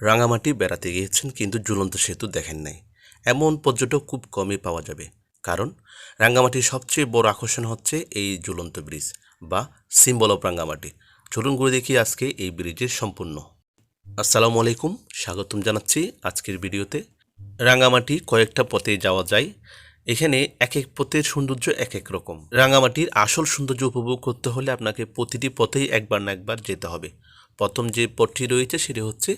রাঙামাটি বেড়াতে গিয়েছেন কিন্তু ঝুলন্ত সেতু দেখেন নাই। এমন পর্যটক খুব কমই পাওয়া যাবে। কারণ রাঙ্গামাটির সবচেয়ে বড় আকর্ষণ হচ্ছে এই ঝুলন্ত ব্রিজ বা সিম্বল অফ রাঙ্গামাটি চলুন ঘুরে দেখি আজকে এই ব্রিজের সম্পূর্ণ। আসসালামু আলাইকুম, স্বাগতম জানাচ্ছি আজকের ভিডিওতে। রাঙ্গামাটি কয়েকটা পথে যাওয়া যায়। এখানে এক এক পথের সৌন্দর্য এক এক রকম। রাঙ্গামাটির আসল সৌন্দর্য উপভোগ করতে হলে আপনাকে প্রতিটি পথেই একবার না একবার যেতে হবে। প্রথম যে পথটি রয়েছে সেটি হচ্ছে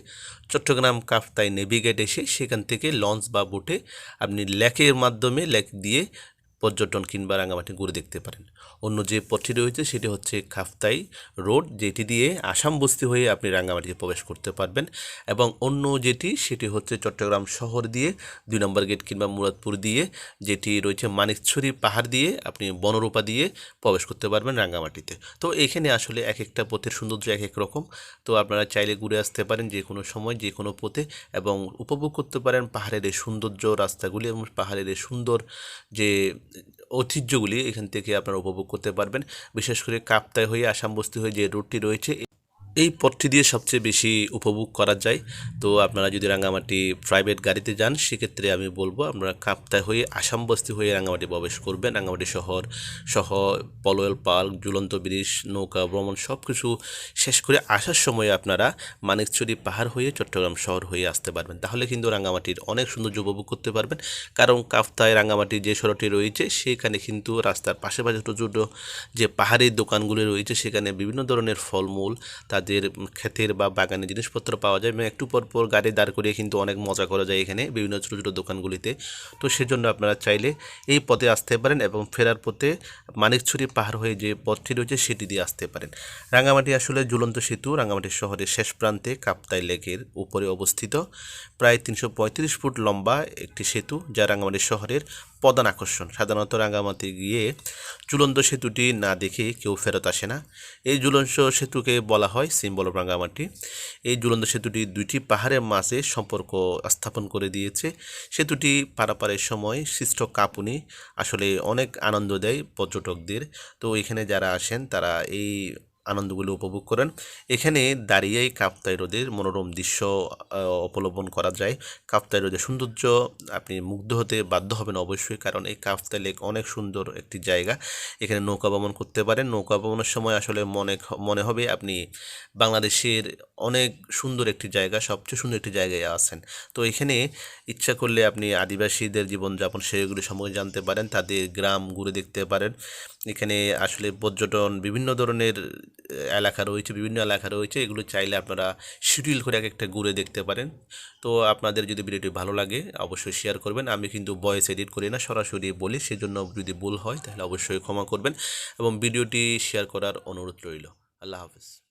চট্টগ্রাম কাফতাই নেভিগেট এসে সেখান থেকে লঞ্চ বা বোটে আপনি লেকের মাধ্যমে লেক দিয়ে পর্যটন কিংবা রাঙামাটি ঘুরে দেখতে পারেন। অন্য যে পথটি রয়েছে সেটি হচ্ছে খাফতাই রোড, যেটি দিয়ে আসাম বস্তি হয়ে আপনি রাঙ্গামাটিতে প্রবেশ করতে পারবেন এবং অন্য যেটি, সেটি হচ্ছে চট্টগ্রাম শহর দিয়ে, দুই নম্বর গেট কিংবা মুরাদপুর দিয়ে, যেটি রয়েছে মানিকছড়ি পাহাড় দিয়ে আপনি বনরূপা দিয়ে প্রবেশ করতে পারবেন রাঙ্গামাটিতে তো এখানে আসলে এক একটা পথের সৌন্দর্য এক এক রকম। তো আপনারা চাইলে ঘুরে আসতে পারেন যে কোনো সময়, যে কোনো পথে এবং উপভোগ করতে পারেন পাহাড়ের এই সৌন্দর্য, রাস্তাগুলি এবং পাহাড়ের এই সুন্দর যে ঐতিহ্যগুলি এখান থেকে আপনারা উপভোগ করতে পারবেন। বিশেষ করে কাপ্তায় হয়ে আসাম বস্তি হয়ে যে রুটটি রয়েছে এই পথটি দিয়ে সবচেয়ে বেশি উপভোগ করা যায়। তো আপনারা যদি রাঙ্গামাটি প্রাইভেট গাড়িতে যান, সেক্ষেত্রে আমি বলব আপনারা কাপ্তায় হয়ে আসাম বস্তি হয়ে রাঙ্গামাটি প্রবেশ করবেন। রাঙ্গামাটি শহর, সহ পলোয়েল পার্ক, ঝুলন্ত ব্রিজ, নৌকা ভ্রমণ সব কিছু শেষ করে আসার সময় আপনারা মানিকচুরি পাহাড় হয়ে চট্টগ্রাম শহর হয়ে আসতে পারবেন। তাহলে কিন্তু রাঙ্গামাটির অনেক সৌন্দর্য উপভোগ করতে পারবেন। কারণ কাপ্তায় রাঙ্গামাটির যে সড়কটি রয়েছে, সেখানে কিন্তু রাস্তার পাশে পাশে ছোটো ছোটো যে পাহাড়ি দোকানগুলি রয়েছে, সেখানে বিভিন্ন ধরনের ফলমূল তাদের ক্ষেতের বা বাগানের জিনিসপত্র পাওয়া যায়। এবং একটু পর পর গাড়ি দাঁড় করিয়ে কিন্তু অনেক মজা করা যায় এখানে বিভিন্ন ছোটো ছোটো দোকানগুলিতে। তো সেজন্য আপনারা চাইলে এই পথে আসতে পারেন এবং ফেরার পথে মানিকছড়ি পাহাড় হয়ে যে পথটি রয়েছে সেটি দিয়ে আসতে পারেন। রাঙ্গামাটি আসলে ঝুলন্ত সেতু। রাঙ্গামাটি শহরের শেষ প্রান্তে কাপ্তাই লেকের উপরে অবস্থিত। প্রায় তিনশো পঁয়ত্রিশ ফুট লম্বা একটি সেতু, যা রাঙ্গামাটি শহরের প্রধান আকর্ষণ সাধারণত রাঙ্গামাটি গিয়ে ঝুলন্ত সেতুটি না দেখে কেউ ফেরত আসে না। এই ঝুলন্ত সেতুকে বলা হয় সিম্বল অফ রাঙ্গামাটি এই ঝুলন্ত সেতুটি দুইটি পাহাড়ের মাঝে সম্পর্ক স্থাপন করে দিয়েছে। সেতুটি পারাপারের সময় সৃষ্ট কাঁপুনি আসলে অনেক আনন্দ দেয় পর্যটকদের। তো এখানে যারা আসেন তারা এই আনন্দগুলো উপভোগ করেন। এখানে দাঁড়িয়েই কাপ্তাই রোদের মনোরম দৃশ্য অবলম্বন করা যায়। কাপ্তাই রোদের সৌন্দর্য আপনি মুগ্ধ হতে বাধ্য হবেন অবশ্যই, কারণ এই কাপ্তাই লেক অনেক সুন্দর একটি জায়গা। এখানে নৌকা ভ্রমণ করতে পারেন। নৌকা ভ্রমণের সময় আসলে মনে মনে হবে আপনি বাংলাদেশের অনেক সুন্দর একটি জায়গা, সবচেয়ে সুন্দর একটি জায়গায় আছেন। তো এখানে ইচ্ছা করলে আপনি আদিবাসীদের জীবনযাপন সেগুলি সম্পর্কে জানতে পারেন, তাদের গ্রাম ঘুরে দেখতে পারেন। এখানে আসলে পর্যটন বিভিন্ন ধরনের এলাকা রয়েছে, বিভিন্ন এলাকা রয়েছে, এগুলো চাইলে আপনারা শিডিউল করে এক একটা ঘুরে দেখতে পারেন। তো আপনাদের যদি ভিডিওটি ভালো লাগে, অবশ্যই শেয়ার করবেন। আমি কিন্তু ভয়েস এডিট করি না, সরাসরি বলি, সেজন্য যদি ভুল হয়, তাহলে অবশ্যই ক্ষমা করবেন এবং ভিডিওটি শেয়ার করার অনুরোধ রইল। আল্লাহ হাফিজ।